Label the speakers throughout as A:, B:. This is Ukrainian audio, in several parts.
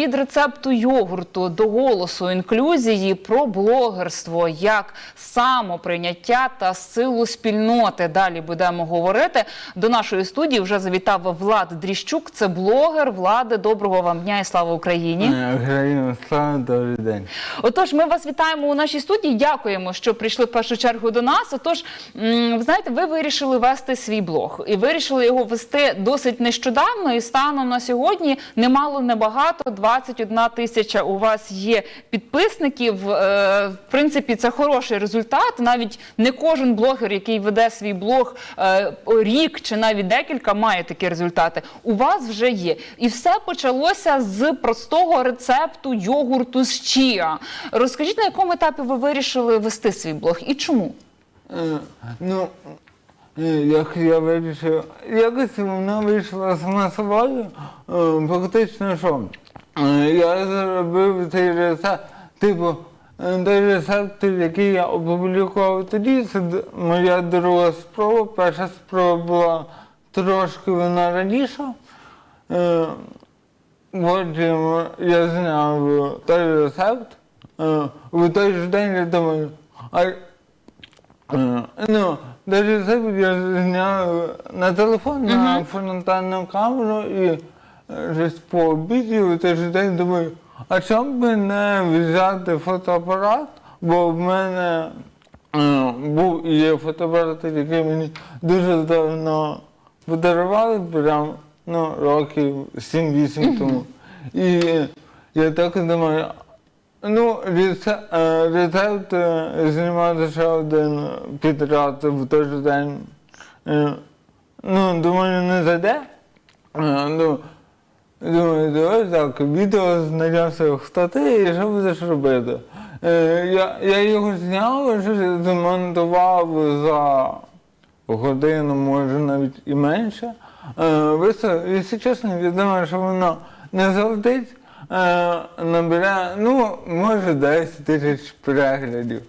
A: від рецепту йогурту до голосу інклюзії про блогерство, як самоприйняття та силу спільноти. Далі будемо говорити. До нашої студії вже завітав Влад Дріщук. Це блогер. Влади, доброго вам дня і слава Україні.
B: Героїна слава, добрий день.
A: Отож, ми вас вітаємо у нашій студії. Дякуємо, що прийшли в першу чергу до нас. Отож, ви знаєте, ви вирішили вести свій блог і вирішили його вести досить нещодавно. І станом на сьогодні немало небагато 21 тисяча у вас є підписників. Е, В принципі, це хороший результат. Навіть не кожен блогер, який веде свій блог е, рік чи навіть декілька, має такі результати. У вас вже є. І все почалося з простого рецепту йогурту з чіа. Розкажіть, на якому етапі ви вирішили вести свій блог і чому?
B: Е, Ну, як я вирішив, якось вона вийшла сама собою, фактично, що я зробив цей рецепт, типу, е, той рецепт, який я опублікував тоді, це моя друга спроба. Перша спроба була трошки вона раніше. Е, Потім я зняв той рецепт. Е, В той же день я думаю, а Е, Ну, навіть рецепт я зняв на телефон на фронтальну камеру і е, щось по обіді в той же день думаю, а чому би не взяти фотоапарат, бо в мене е, був і є фотоапарат, який мені дуже давно подарували, прям ну, років 7-8 тому. І я так думаю, Ну, рецепт, рецепт е, знімати ще один підряд в той же день. Е, Ну, думаю, не зайде. Е, Ну, думаю, давай так, відео знайомся, хто ти і що будеш робити. Е, Я, я його зняв, змонтував за годину, може навіть і менше. Е, Виставив, якщо чесно, думаю, що воно не залетить, е, набере, ну, може 10 тисяч переглядів.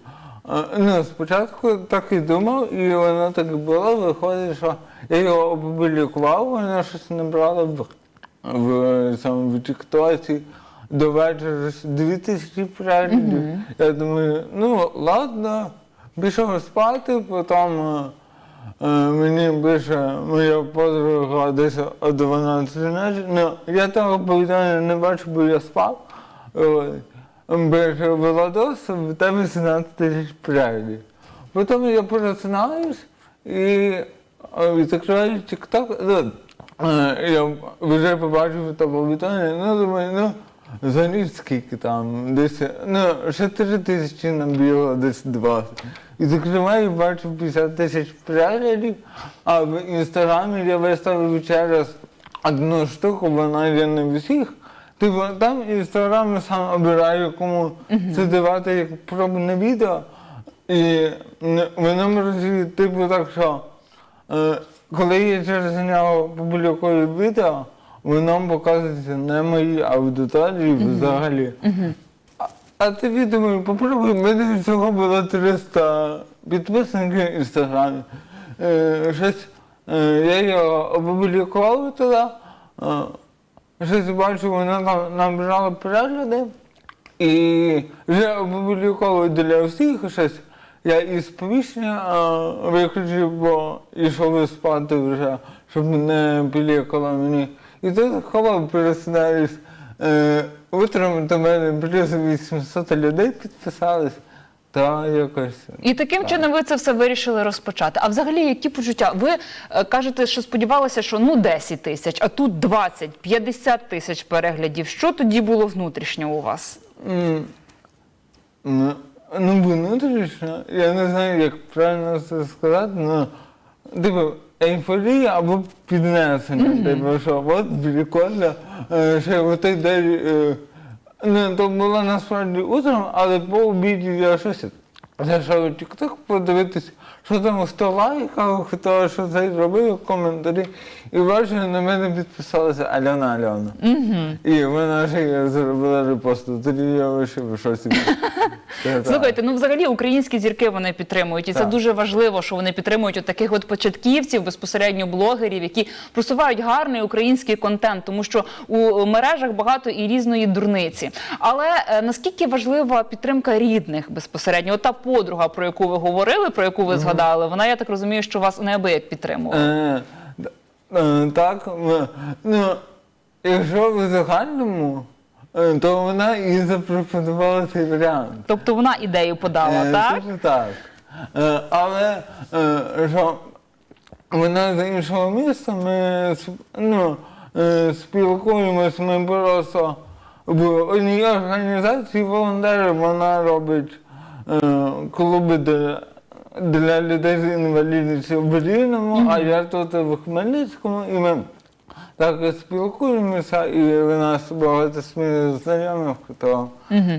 B: Ну, спочатку так і думав, і воно так було. Виходить, що я його опублікував, воно щось набрало в, цьому, в Тіктоці. До вечора 2 тисячі переглядів. Я думаю, ну ладно, пішов спати, потім. е, Е, Мені пише моя подруга десь о 12 ночі. Ну, я того повідомлення не бачу, бо я спав. Пише, Владос, в тебе 17 тисяч переглядів. Потім я просинаюсь і е, закриваю TikTok. Ну, е, Я вже побачив повідомлення, ну думаю, ну. Взагалі скільки там, десь, ну, ще 3 тисячі набігло, десь 20. І закриваю, бачу 50 тисяч переглядів, а в інстаграмі я виставив через одну штуку, вона є не в усіх. Типу, там інстаграм сам обирає, кому це давати як пробне відео. І н- воно може, типу, так, що Е, Коли я через нього публікую відео, воно показується не моїй аудиторії взагалі. А, а тобі думаю, попробуй, в мене всього було 300 підписників в інстаграмі. Е, щось, е, я його опублікував туди, е, щось бачу, воно там набрало перегляди. І вже опубліковую для всіх щось. Я і сповіщення виключив, бо йшов спати вже, щоб не пілікало мені. І тут ховав пересинаюсь. Е, утром до мене плюс 800 людей підписались. Та якось.
A: І таким чином ви це все вирішили розпочати. А взагалі, які почуття? Ви е, кажете, що сподівалися, що ну 10 тисяч, а тут 20, 50 тисяч переглядів. Що тоді було внутрішньо у вас?
B: М, Ну, ну внутрішньо, я не знаю, як правильно це сказати, але типу, ейфорія або піднесення. Типу, що от прикольно, що ще в той день. е, Ну, то було насправді утром, але по обіді я щось зайшов у TikTok подивитись, що там хто лайкав, хто що це робив, коментарі. І бачу, на мене підписалася Альона Альона. І вона ще зробила репост. Тоді я вийшов, що собі.
A: Слухайте, ну взагалі українські зірки вони підтримують, і це дуже важливо, що вони підтримують от таких от початківців, безпосередньо блогерів, які просувають гарний український контент, тому що у мережах багато і різної дурниці. Але е, наскільки важлива підтримка рідних безпосередньо? От та подруга, про яку ви говорили, про яку ви згадали, вона я так розумію, що вас неабияк підтримувала.
B: Е, е, Так, ну, якщо в загальному, е, то вона і запропонувала цей варіант.
A: Тобто вона ідею подала, так?
B: типу так. Але що вона з іншого міста, ми ну, спілкуємось, ми просто в одній організації волонтерів вона робить клуби для, для людей з інвалідністю в Рівному, а я тут в Хмельницькому, і ми так і спілкуємося, і в нас багато спільних знайомих, то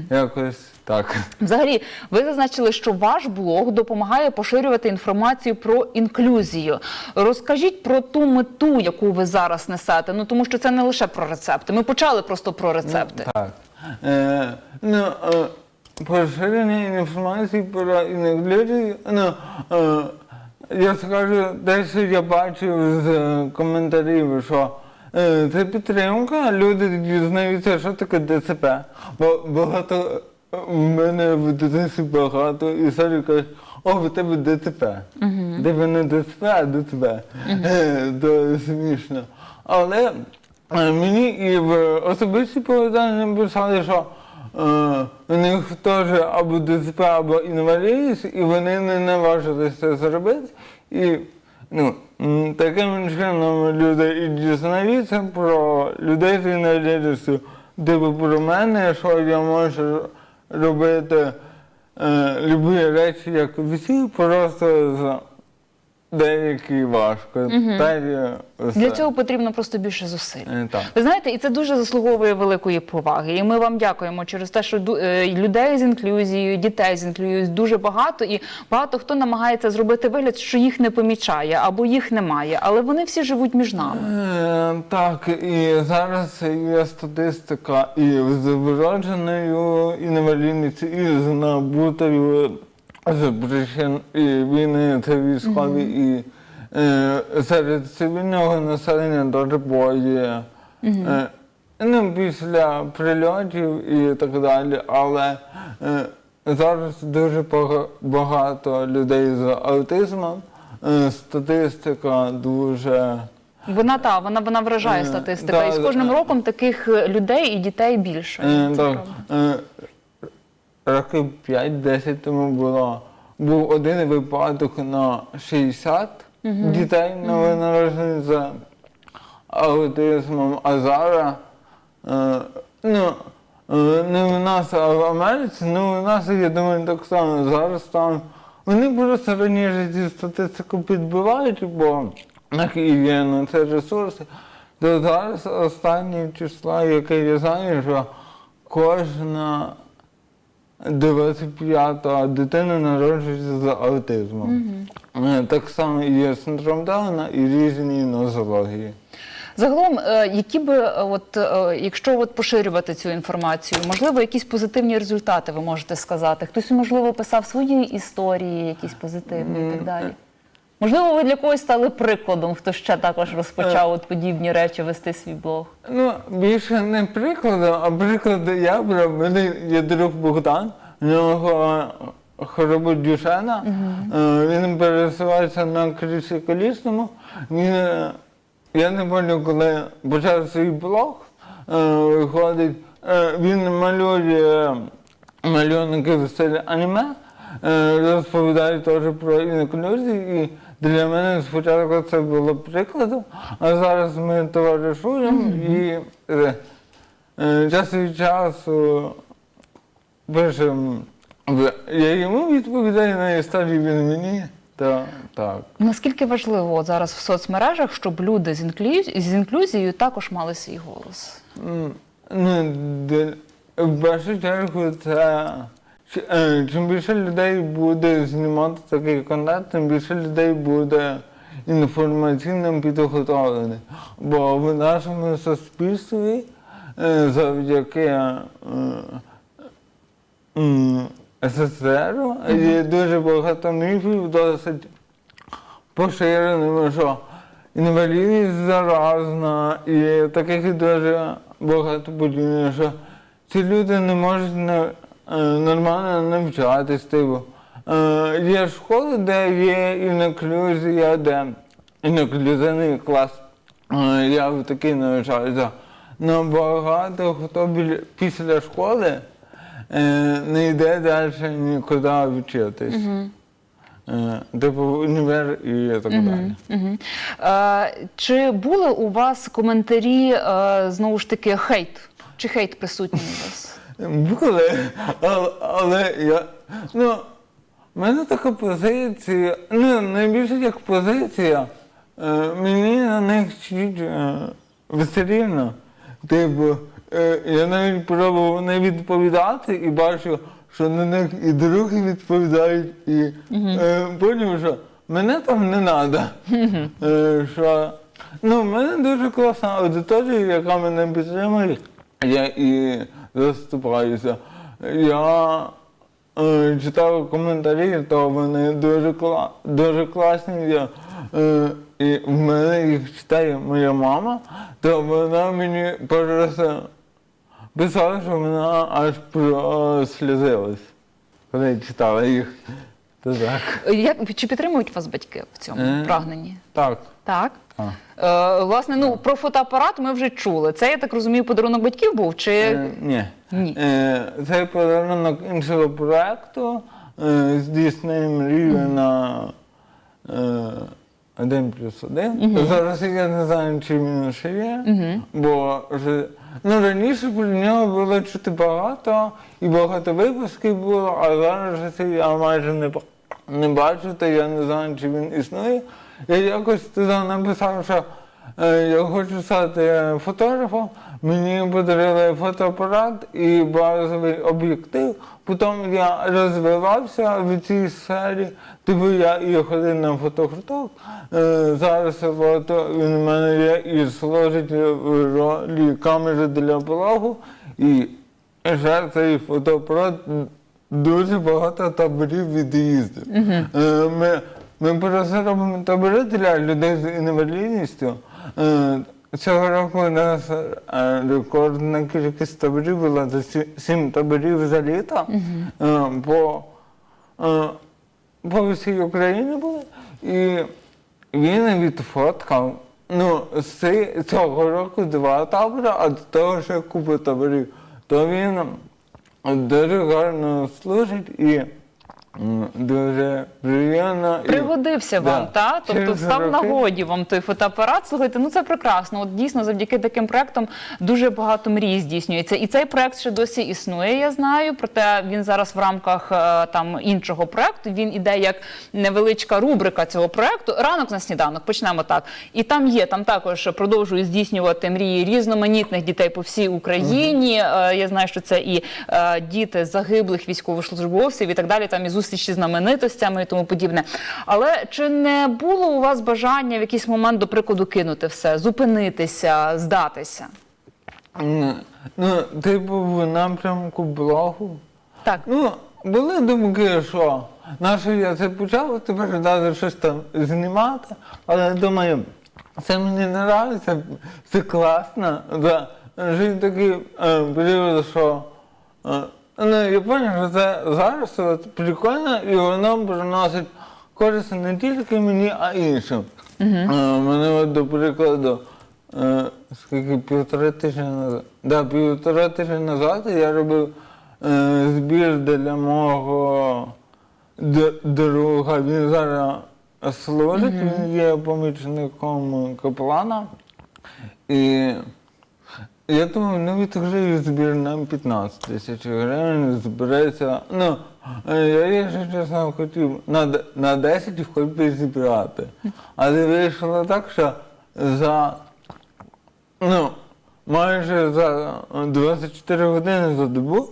B: якось так.
A: Взагалі, ви зазначили, що ваш блог допомагає поширювати інформацію про інклюзію. Розкажіть про ту мету, яку ви зараз несете. Ну тому що це не лише про рецепти. Ми почали просто про рецепти.
B: Так. Е, ну, е, поширення інформації про інклюзію, ну, е, я скажу, те, що я бачив з е, коментарів, що е, це підтримка, люди дізнаються, що таке ДЦП. Бо багато в мене в дитинстві багато історій кажуть, о, в тебе ДЦП. Тебе не ДЦП, а ДЦП. То смішно. Але Мені і в особисті повідомлення писали, що у них теж або ДЦП, або інвалідність, і вони не наважилися це зробити. І ну, таким чином люди і дізнаються про людей з інвалідністю, типу про мене, що я можу робити е, любі речі, як всі, просто з деякі важко. Та й все.
A: Для цього потрібно просто більше зусиль.
B: Е, Так.
A: Ви знаєте, і це дуже заслуговує великої поваги. І ми вам дякуємо через те, що е, людей з інклюзією, дітей з інклюзією дуже багато, і багато хто намагається зробити вигляд, що їх не помічає або їх немає, але вони всі живуть між нами.
B: Е, Так, і зараз є статистика і з вродженою інвалідністю, і з набутою з причин і війни, це військові, і е, серед цивільного населення бої. Е, ну, після прильотів і так далі, але е, зараз дуже багато людей з аутизмом. Е, статистика дуже.
A: Вона та вона вона вражає
B: Е,
A: статистика.
B: да,
A: і з кожним роком таких е, людей і дітей більше.
B: Е, так, е, років 5-10 тому було, був один випадок на 60 дітей новонароджених з аутизмом, а зараз е, ну, е, не в нас, а в Америці, ну у нас, я думаю, так само. Зараз там вони просто раніше ці статистику підбивають, бо так і є на це ресурси. То зараз останні числа, яке я знаю, що кожна 25-та дитина народжується з аутизмом. Е, Так само є синдром Дауна і різні нозології.
A: Загалом, е, які би, е, от якщо от поширювати цю інформацію, можливо, якісь позитивні результати ви можете сказати. Хтось, можливо, писав свої історії, якісь позитивні і так далі. Можливо, ви для когось стали прикладом, хто ще також розпочав от подібні речі вести свій блог.
B: Ну, більше не прикладом, а приклади я брав. Мене є друг Богдан, у нього хвороба Дюшена. Е, Він пересувається на кріслі колісному. Він, е, я не пам'ятаю, коли почав свій блог, е, виходить, е, він малює малюнки в стилі аніме, е, розповідає теж про інклюзію. І для мене спочатку це було прикладом, а зараз ми товаришуємо і е, е, час від часу пишемо. Я йому відповідаю на історії, він мені. Та, так.
A: Наскільки важливо от зараз в соцмережах, щоб люди з, інклюз... з інклюзією також мали свій голос?
B: Ну, в першу чергу це Чим більше людей буде знімати такий контент, тим більше людей буде інформаційно підготовлений. Бо в нашому суспільстві е, завдяки е, СССР є дуже багато міфів, досить поширеними, що інвалідність заразна і таких дуже багато подібне, що ці люди не можуть е, нормально навчатись. Типу. Е, Є школи, де є інклюзія, де інклюзивний клас. Е, Я в такий навчаюся. Но багато хто після школи е, не йде далі нікуди вчитись. Е, Типу універ і так далі.
A: Е, чи були у вас коментарі, е, знову ж таки, хейт? Чи хейт присутній у вас?
B: Були, але, але я. Ну, в мене така позиція, ну, найбільше як позиція, е, мені на них чуть е, все рівно. Типу, е, я навіть пробував не відповідати і бачу, що на них і другі відповідають, і е, поняв, що мене там не треба. Е, що, ну, в мене дуже класна аудиторія, яка мене підтримує. Я і заступаюся. Я е, читав коментарі, то вони дуже, кла- дуже класні. Я, е, і в мене їх читає моя мама, то вона мені просто писала, що вона аж прослізилась, коли читала їх. То так.
A: Як, чи підтримують вас батьки в цьому
B: Е.
A: прагненні?
B: Так.
A: Так.
B: А.
A: Е, власне, ну про фотоапарат ми вже чули. Це, я так розумію, подарунок батьків був? Чи
B: Е, ні.
A: Ні.
B: Е, Це подарунок іншого проєкту. Е, Здійснюємо мрію на е, один плюс один. Зараз я не знаю, чи він ще є, бо вже, ну, раніше про нього було чути багато, і багато випусків було, а зараз це я майже не, ба- не бачу, то я не знаю, чи він існує. Я якось туди написав, що Е, Я хочу стати фотографом. Мені подарили фотоапарат і базовий об'єктив. Потім я розвивався в цій сфері. Типу я і ходив на фотографок. Е, Зараз фото він у мене є і служить в ролі камери для блогу. І ще цей фотоапарат дуже багато таборів від'їздив. Е, Ми, ми просто робимо табори для людей з інвалідністю. Е, Цього року у нас е, рекордна кількість таборів була сі- сім таборів за літо. По, по всій Україні були. І він відфоткав. Ну, з цього року два табори, а до того ще купа таборів. То він дуже гарно служить і м, дуже приємно. і-
A: пригодився вам,
B: Да.
A: та? Тобто
B: Через
A: став
B: роки-
A: нагоді вам той фотоапарат. Слухайте, ну це прекрасно. От дійсно, завдяки таким проектам дуже багато мрій здійснюється. І цей проект ще досі існує, я знаю. Проте він зараз в рамках е, там іншого проекту. Він іде як невеличка рубрика цього проекту. Ранок на сніданок. Почнемо так. І там є, там також продовжують здійснювати мрії різноманітних дітей по всій Україні. Е, Я знаю, що це і е, діти загиблих військовослужбовців і так далі. Там і зустрічі з знаменитостями і тому подібне. Але чи не було у вас бажання в якийсь момент, до прикладу, кинути все, зупинитися, здатися?
B: Ну, типу, в напрямку блогу.
A: Так.
B: Ну, були думки, що наше я це почав, тепер треба щось там знімати, але думаю, це мені не подобається, це класно. Да. Жив такий е, період, що е, ну, я зрозумів, що це зараз от, прикольно і воно приносить користь не тільки мені, а іншим. Е, мене, от, до прикладу, е, скільки півтори тижні назад. Да, півтора тижні назад я робив е, збір для мого д- друга. Він зараз служить, він є помічником капелана. І я думаю, ну збір на 15 тисяч гривень, збереться. Ну, е, я, якщо чесно, хотів на, на 10 хоч би зібрати. Але вийшло так, що за ну, майже за 24 години за добу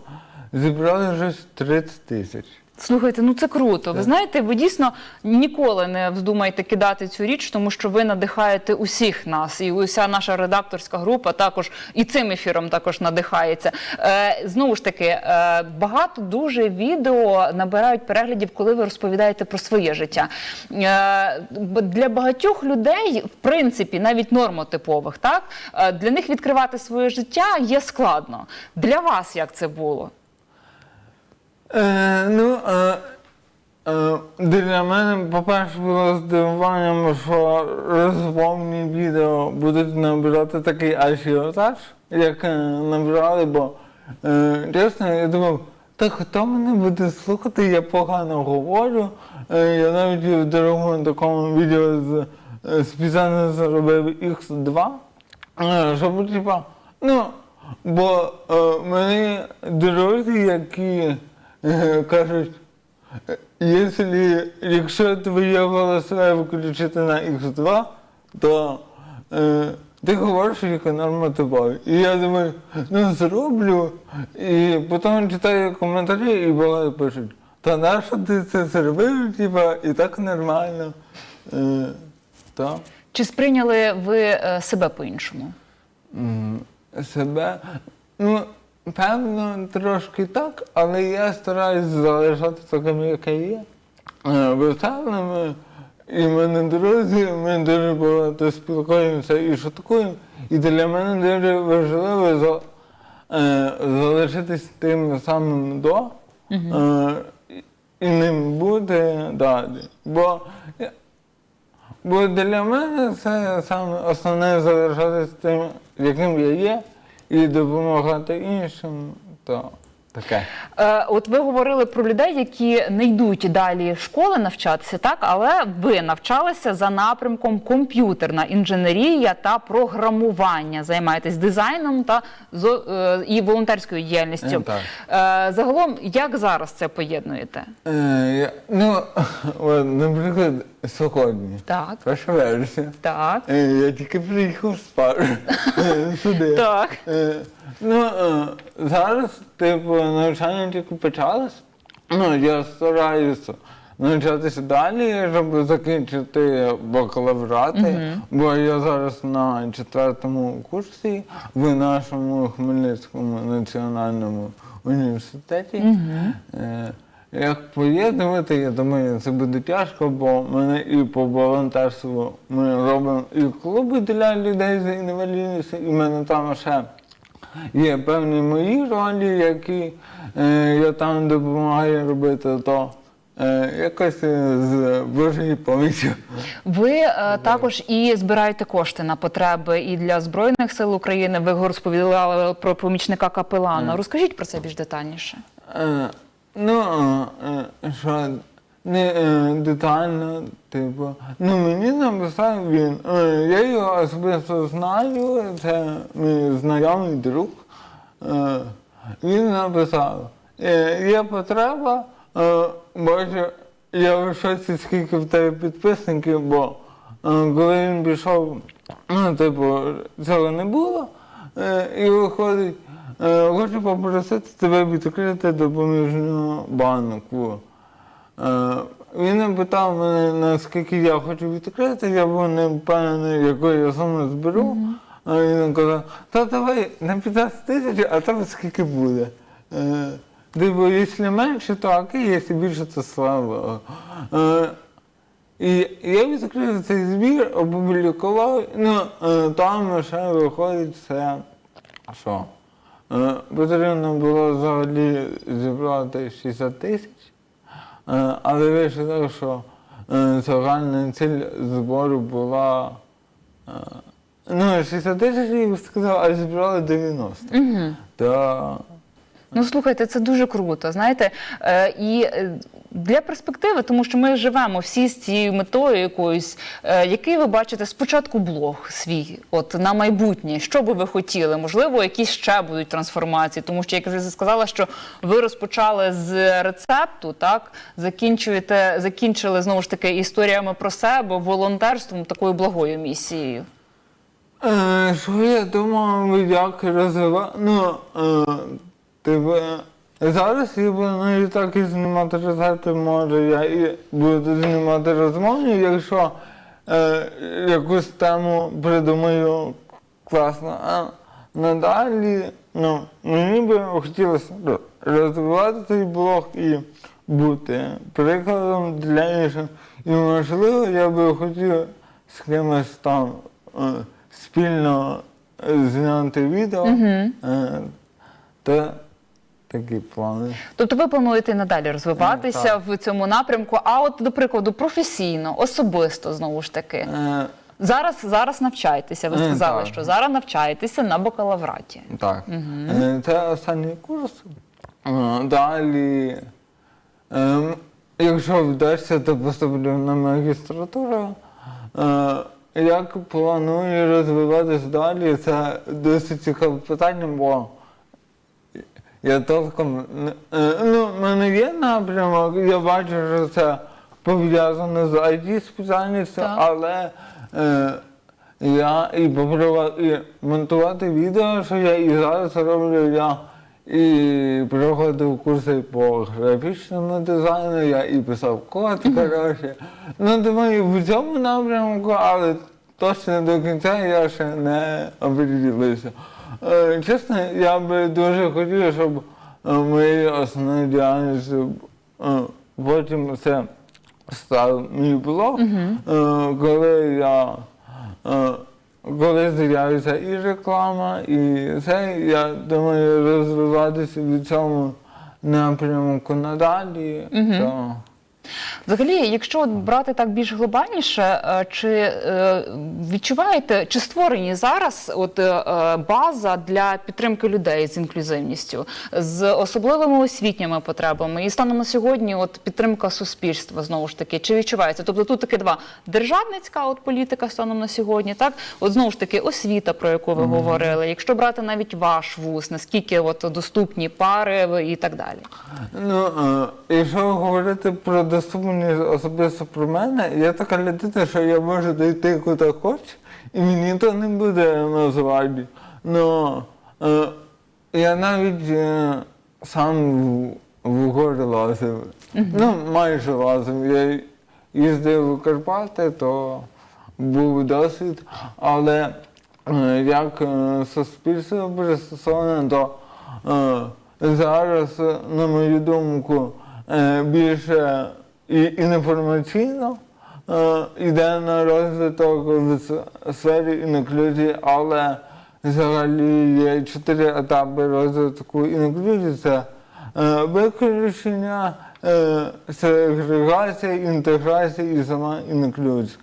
B: зібрали вже 30 тисяч.
A: Слухайте, ну це круто. Ви знаєте, ви дійсно ніколи не вздумаєте кидати цю річ, тому що ви надихаєте усіх нас, і уся наша редакторська група також і цим ефіром також надихається. Е, знову ж таки, е, багато дуже відео набирають переглядів, коли ви розповідаєте про своє життя. Е, для багатьох людей, в принципі, навіть нормотипових, так е, для них відкривати своє життя є складно. Для вас як це було?
B: Е, ну, е, е, для мене, по-перше, було здивуванням, що розповні відео будуть набирати такий ажіотаж, як е, набирали, бо е, чесно, я думав, та хто мене буде слухати, я погано говорю. Е, я навіть в другому такому відео з, е, спеціально зробив X2, е, щоб типа, ну, бо е, мені друзі, які кажуть, е, якщо, якщо твоє голосове включити на X2, то е, ти говориш як нормотиповий. І я думаю, ну зроблю. І потім читаю коментарі і багато пишуть, та нащо ти це зробив, типа, і так нормально. Е, так.
A: Чи сприйняли ви е, себе по-іншому?
B: Себе. Ну, певно, трошки так, але я стараюсь залишати таким, як я є. Е, Веселими. І мене друзі, ми дуже багато спілкуємося і шуткуємо. І для мене дуже важливо за, е, залишитись тим самим до е, і- ним бути далі. Бо Бо для мене це саме основне залишатися тим, яким я є, і допомагати іншим. То таке.
A: Е, от ви говорили про людей, які не йдуть далі школи навчатися, так але ви навчалися за напрямком комп'ютерна інженерія та програмування. Займаєтесь дизайном та зо- е, і волонтерською діяльністю.
B: Е, так.
A: Е, загалом, як зараз це поєднуєте?
B: Е, я, ну, наприклад, сьогодні.
A: Так,
B: Перша версія.
A: так,
B: Е, я тільки приїхав з пари сюди.
A: так.
B: Е, ну, е, зараз, типу, навчання тільки почалось. Ну, я стараюся навчатися далі, щоб закінчити бакалаврати, бо я зараз на четвертому курсі в нашому Хмельницькому національному університеті. Е, Як поєднувати, я думаю, це буде тяжко, бо мене і по волонтерству ми робимо і клуби для людей з інвалідністю, і в мене там ще є певні мої ролі, які е, я там допомагаю робити, то е, якось е, з Божою поміччю.
A: Ви е, також і збираєте кошти на потреби і для збройних сил України. Ви розповідали про помічника капелана. Розкажіть про це більш детальніше.
B: Е, ну, е, е, що не е, детально, типу. Ну, мені написав він. Е, я його особисто знаю, це мій знайомий друг. Е, він написав, е, є потреба, е, бачу, я в шоці, скільки в тебе підписників, бо е, коли він пішов, ну, типу, цього не було. Е, і виходить, е, хочу попросити тебе відкрити допоміжну банку. Е, він питав мене, наскільки я хочу відкрити, я був не впевнений, яку я суму зберу. А він казав, та давай на 15 тисяч, а там скільки буде. Е, Типу, якщо менше, то окей, якщо більше, то слава. Е, і я відкрив цей збір, опублікував, ну, там ще виходить все, що? Потрібно було взагалі зібрати 60 тисяч, але вийшло що е, загальна ціль збору була е, ну, 60 тисяч, я сказав, а зібрали 90.
A: Угу.
B: Та
A: Ну слухайте, це дуже круто. Знаєте, е, і е, для перспективи, тому що ми живемо всі з цією метою якоюсь. Е, який ви бачите спочатку блог свій, от на майбутнє, що би ви хотіли? Можливо, якісь ще будуть трансформації, тому що як вже сказала, що ви розпочали з рецепту, так закінчуєте, закінчили знову ж таки історіями про себе, волонтерством, такою благою місією.
B: Е, що я думав, як розвивати. Ну, е, тебе, Зараз я планую так і знімати рецепти, може я і буду знімати розмовні, якщо е, якусь тему придумаю класно. А надалі ну, мені би хотілося розвивати цей блог і бути прикладом для інших. І можливо, я би хотів з кимось там е, спільно зняти відео. Е, та такі плани.
A: Тобто ви плануєте і надалі розвиватися
B: так.
A: в цьому напрямку, а от, до прикладу, професійно, особисто знову ж таки.
B: Е,
A: Зараз, зараз навчаєтеся. Ви сказали,
B: так.
A: що зараз навчаєтеся на бакалавраті.
B: так. Е, Це останній курс. Е, Далі, ем, якщо вдасться, то поступлю на магістратуру. Е, Як планую розвиватись далі, це досить цікаве питання, бо я толком е, ну, мене є напрямок, я бачу, що це пов'язано з IT спеціальністю,
A: Так.
B: але е, я і попробував і монтувати відео, що я і зараз роблю. Я і проходив курси по графічному дизайну, я і писав код, коротше. Ну, думаю, в цьому напрямку, але точно до кінця я ще не оприділився. Е, Чесно, я би дуже хотів, щоб е, моєю основною діяльністю е, потім це став мій блог, коли я коли з'явиться і реклама, і це, я думаю, розвиватися в цьому напрямку надалі. То,
A: Взагалі, якщо брати так більш глобальніше, е, чи е, відчуваєте, чи створені зараз от е, база для підтримки людей з інклюзивністю, з особливими освітніми потребами, і станом на сьогодні, от підтримка суспільства знову ж таки, чи відчувається? Тобто тут таки два державницька от політика станом на сьогодні, так от знову ж таки освіта, про яку ви говорили. Якщо брати навіть ваш вуз, наскільки от доступні пари і так далі.
B: Ну, якщо говорити про доступність особисто про мене, я така людина, що я можу дойти куди хочу, і мені то не буде назвати. Ну, е, я навіть е, сам в, в гори лазив. Ну, майже лазив. Я їздив у Карпати, то був досвід, але е, як е, суспільство пристосоване, то е, зараз, на мою думку, е, більше і інформаційно е, йде на розвиток в сфері інклюзії, але взагалі є чотири етапи розвитку інклюзії. Це е, виключення, е, сегрегація, інтеграція і сама інклюзія.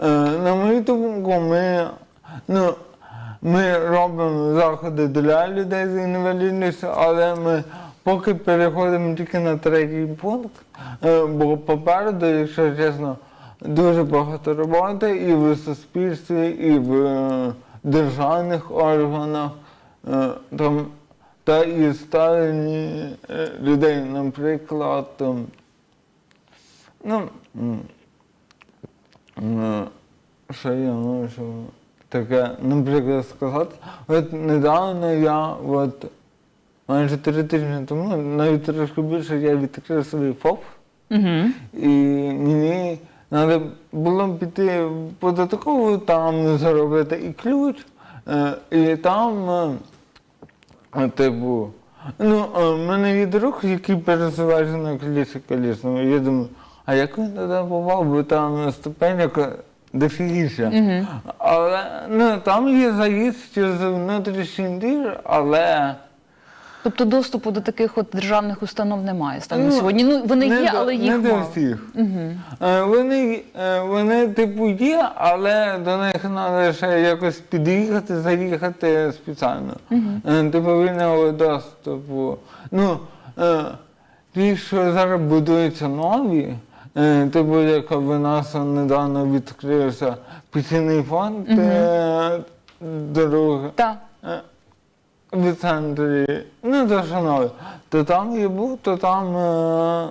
B: Е, На мою думку, ми, ну, ми робимо заходи для людей з інвалідністю, але ми поки переходимо тільки на третій пункт, е, бо попереду, якщо чесно, дуже багато роботи і в суспільстві, і в е, державних органах. Е, Там, та і ставлені людей, наприклад, там, ну, що я можу таке, наприклад, сказати. От недавно я, от майже три тижні тому, навіть трошки більше, я відкрив свій ФОП.
A: Угу.
B: І мені треба було піти податкову, там заробити і ключ, е, і там, е, типу, ну, е, в мене є друг, який пересувається на колісі колісному. Я думаю, а як він туди попав, бо там ступеня дофігіша. Але ну, там є заїзд через внутрішній двір, але.
A: Тобто доступу до таких от державних установ немає станом
B: Ну,
A: сьогодні. Ну вони
B: не
A: є,
B: до-
A: але їх
B: не до всіх. Е, Вони, е, вони, типу, є, але до них треба ще якось під'їхати, заїхати спеціально. Е, Типу, вільного доступу. Ну, ті, що зараз будуються нові, типу, як в нас недавно відкрився пенсійний фонд е, дороги
A: Так.
B: Е, в центрі, ну то що то там я був, то там е,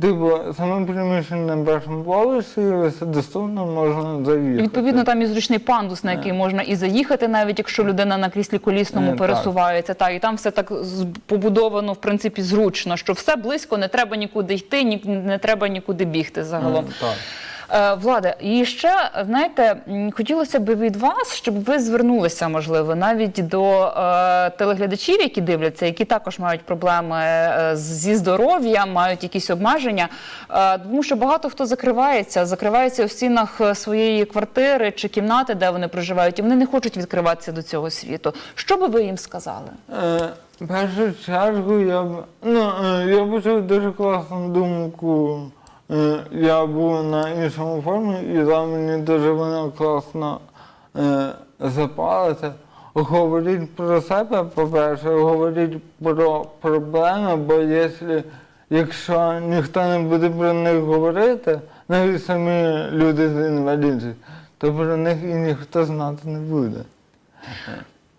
B: Типу, саме приміщення на першому поверсі, доступно, можна заїхати.
A: І, Відповідно, там і зручний пандус, на який можна і заїхати, навіть якщо людина на кріслі колісному
B: Е, так.
A: пересувається. Та і там все так з- побудовано в принципі зручно, що все близько, не треба нікуди йти, ні не треба нікуди бігти загалом.
B: Е, Так.
A: Е, Владе, і ще знаєте, хотілося б від вас, щоб ви звернулися, можливо, навіть до е, телеглядачів, які дивляться, які також мають проблеми е, зі здоров'ям, мають якісь обмеження. Е, тому що багато хто закривається, закривається у стінах е, своєї квартири чи кімнати, де вони проживають, і вони не хочуть відкриватися до цього світу. Що би ви їм сказали?
B: Е, першу чергу я б ну, я почув дуже класну думку. Е, Я був на іншому форумі і там мені дуже вона класно е, запалася. Говоріть про себе, по-перше, говоріть про проблеми, бо якщо, якщо ніхто не буде про них говорити, навіть самі люди з інвалідністю, то про них і ніхто знати не буде.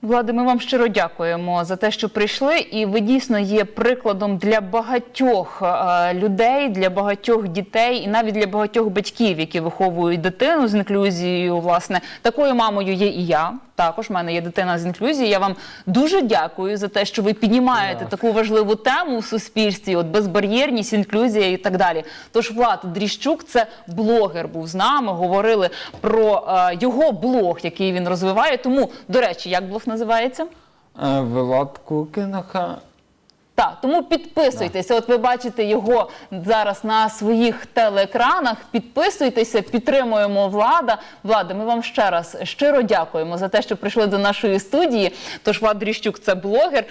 A: Влади, ми вам щиро дякуємо за те, що прийшли, і ви дійсно є прикладом для багатьох е, людей, для багатьох дітей, і навіть для багатьох батьків, які виховують дитину з інклюзією. Власне, такою мамою є і я. Також в мене є дитина з інклюзією. Я вам дуже дякую за те, що ви піднімаєте таку важливу тему в суспільстві, от безбар'єрність, інклюзія і так далі. Тож Влад Дріщук, це блогер, був з нами. Говорили про е, його блог, який він розвиває. Тому, до речі, як блог називається?
B: Е, Влад Кукінаха
A: Так, тому підписуйтеся. От ви бачите його зараз на своїх телеекранах. Підписуйтеся, підтримуємо влада. Влада, ми вам ще раз щиро дякуємо за те, що прийшли до нашої студії. Тож Влад Дріщук – це блогер.